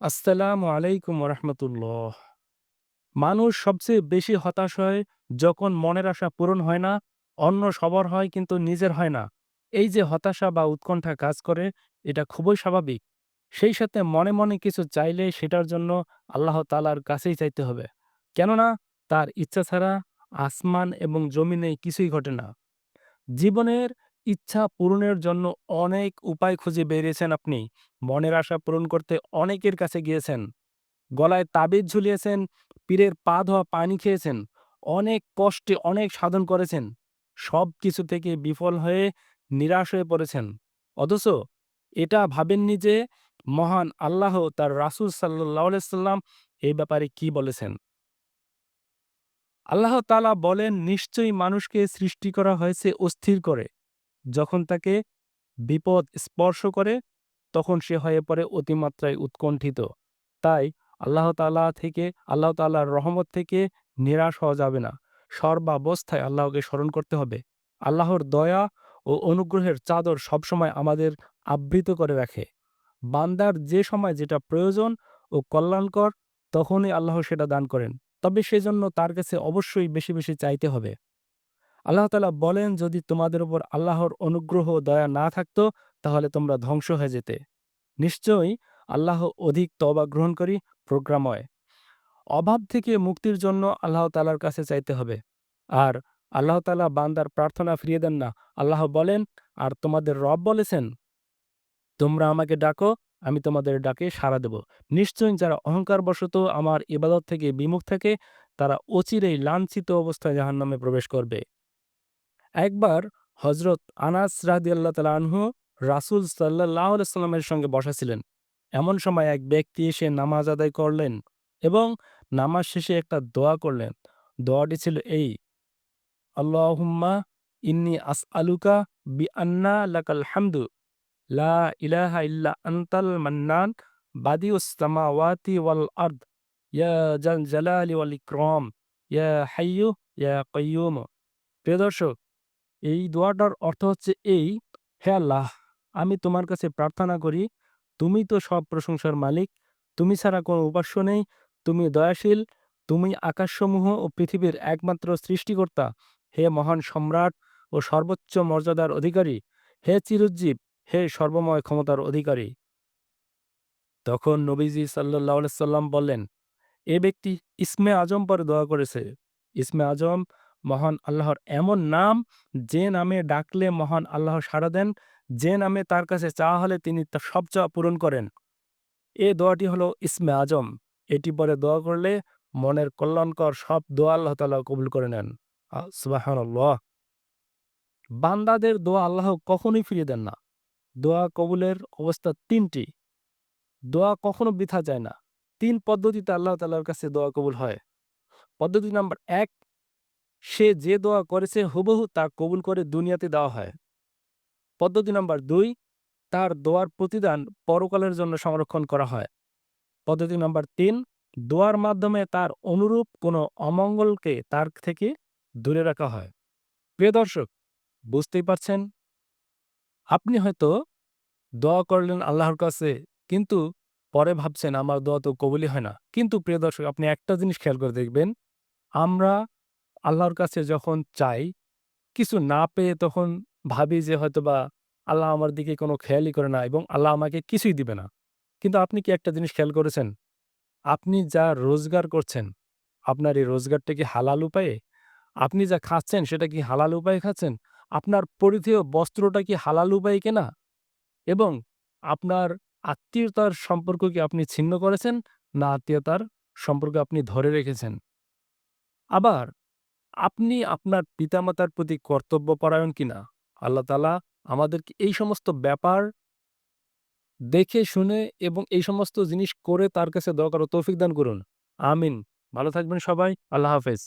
আসসালামু আলাইকুম রহমতুল্লাহ মানুষ সবচেয়ে বেশি হতাশ হয় যখন মনের আশা পূরণ হয় না, অন্য সবার হয় কিন্তু নিজের হয় না। এই যে হতাশা বা উৎকণ্ঠা কাজ করে, এটা খুবই স্বাভাবিক। সেই সাথে মনে মনে কিছু চাইলে সেটার জন্য আল্লাহ তালার কাছেই চাইতে হবে। কেননা, তার ইচ্ছা ছাড়া আসমান এবং জমিনে কিছুই ঘটে না। জীবনের ইচ্ছা পূরণের জন্য অনেক উপায় খুঁজে বেরিয়েছেন আপনি। মনের আশা পূরণ করতে অনেকের কাছে গিয়েছেন। গলায় তাবিজ ঝুলিয়েছেন, পীরের পা ধোয়া পানি খেয়েছেন, অনেক কষ্টে অনেক সাধন করেছেন, সব কিছু থেকে বিফল হয়ে নিরাশ হয়ে পড়েছেন। অথচ এটা ভাবেননি যে মহান আল্লাহ তার রাসুল সাল্লাহ সাল্লাম এই ব্যাপারে কি বলেছেন। আল্লাহ তালা বলেন, নিশ্চয়ই মানুষকে সৃষ্টি করা হয়েছে অস্থির করে। যখন তাকে বিপদ স্পর্শ করে, তখন সে হয়ে পড়ে অতিমাত্রায় উৎকণ্ঠিত। তাই আল্লাহ তালা থেকে, আল্লাহ তাল্লাহর রহমত থেকে নিরাশ হওয়া যাবে না। সর্বাবস্থায় আল্লাহকে স্মরণ করতে হবে। আল্লাহর দয়া ও অনুগ্রহের চাদর সবসময় আমাদের আবৃত করে রাখে। বান্দার যে সময় যেটা প্রয়োজন ও কল্যাণকর, তখনই আল্লাহ সেটা দান করেন। তবে সেজন্য তার কাছে অবশ্যই বেশি বেশি চাইতে হবে। আল্লাহ তালা বলেন, যদি তোমাদের উপর আল্লাহর অনুগ্রহ দয়া না থাকতো, তাহলে তোমরা ধ্বংস হয়ে যেতে। নিশ্চয়ই আল্লাহ অধিক তবা গ্রহণকারী প্রোগ্রাময় অভাব থেকে মুক্তির জন্য আল্লাহ তালার কাছে চাইতে হবে। আর আল্লাহ তালা বান্দার প্রার্থনা ফিরিয়ে দেন না। আল্লাহ বলেন, আর তোমাদের রব বলেছেন, তোমরা আমাকে ডাকো, আমি তোমাদের ডাকে সাড়া দেব। নিশ্চয়ই যারা অহংকারবশত আমার ইবাদত থেকে বিমুখ থাকে, তারা অচিরেই লাঞ্ছিত অবস্থায় জাহান নামে প্রবেশ করবে। একবার হজরত আনাস রাহদি আল্লাহ আনহু রাসুল সাল্লাহ সাল্লামের সঙ্গে বসাছিলেন এমন সময় এক ব্যক্তি এসে নামাজ আদায় করলেন এবং নামাজ শেষে একটা দোয়া করলেন। দোয়াটি ছিল এই, আল্লাহুম্মা ইন্নি আস আলুকা বি আন্না লাকাল হামদু, লা ইলাহা ইল্লা আন্তাল মান্নান বাদিউসসামাওয়াতি ওয়াল আরদ, ইয়া জাল জালালি ওয়াল ইকরাম, ইয়া হাইয়ু, ইয়া কাইয়ুম। প্রিয় দর্শক এই দোয়াটার অর্থ হচ্ছে এই, হে আল্লাহ, আমি তোমার কাছে প্রার্থনা করি, তুমি তো সব প্রশংসার মালিক, তুমি ছাড়া কোনো উপাস্য নেই, তুমি দয়াশীল, তুমি আকাশসমূহ ও পৃথিবীর একমাত্র সৃষ্টিকর্তা, হে মহান সম্রাট ও সর্বোচ্চ মর্যাদার অধিকারী, হে চিরুজ্জীব, হে সর্বময় ক্ষমতার অধিকারী। তখন নবীজি সাল্লাহ সাল্লাম বললেন, এ ব্যক্তি ইসমে আজম পরে দোয়া করেছে। ইসমে আজম মহান আল্লাহর এমন নাম, যে নামে ডাকলে মহান আল্লাহ সাড়া দেন, যে নামে তার কাছে চাওয়া হলে তিনি তার সব চাওয়া পূরণ করেন। এ দোয়াটি হলো ইসমে আজম। এটি পরে দোয়া করলে মনের কল্যাণকর সব দোয়া আল্লাহ তালা কবুল করে নেন। সুবাহান বান্দাদের দোয়া আল্লাহ কখনোই ফিরিয়ে দেন না। দোয়া কবুলের অবস্থা তিনটি। দোয়া কখনো বৃথা যায় না। তিন পদ্ধতিতে আল্লাহ তালার কাছে দোয়া কবুল হয়। পদ্ধতি নাম্বার এক সে যে দোয়া করেছে হুবহু তা কবুল করে দুনিয়াতে দেওয়া হয়। পদ্ধতি নম্বর দুই, তার দোয়ার প্রতিদান পরকালের জন্য সংরক্ষণ করা হয়। পদ্ধতি নম্বর তিন, দোয়ার মাধ্যমে তার অনুরূপ কোনো অমঙ্গলকে তার থেকে দূরে রাখা হয়। প্রিয় দর্শক, বুঝতেই পারছেন? আপনি হয়তো দোয়া করলেন আল্লাহর কাছে, কিন্তু পরে ভাবছেন, আমার দোয়া তো কবুলই হয় না। কিন্তু প্রিয় দর্শক, আপনি একটা জিনিস খেয়াল করে দেখবেন, আমরা আল্লাহর কাছে যখন চাই, কিছু না পেয়ে তখন ভাবি যে হয়তো বা আল্লাহ আমার দিকে কোনো খেয়ালই করে না এবং আল্লাহ আমাকে কিছুই দিবে না। কিন্তু আপনি কি একটা জিনিস খেয়াল করেছেন? আপনি যা রোজগার করছেন, আপনার এই রোজগারটা কি হালাল উপায়ে? আপনি যা খাচ্ছেন সেটা কি হালাল উপায়ে খাচ্ছেন? আপনার পরিধেয় বস্ত্রটা কি হালাল উপায়ে কেনা? এবং আপনার আত্মীয়তার সম্পর্ক কি আপনি ছিন্ন করেছেন? না আত্মীয়তার সম্পর্ক আপনি ধরে রেখেছেন। আবার আপনি আপনার পিতামাতার প্রতি কর্তব্য কর্তব্যপরায়ণ কিনা? আল্লাহ তালা আমাদেরকে এই সমস্ত ব্যাপার দেখে, শুনে এবং এই সমস্ত জিনিস করে তার কাছে দরকার তৌফিক দান করুন। আমিন। ভালো থাকবেন সবাই। আল্লাহ হাফেজ।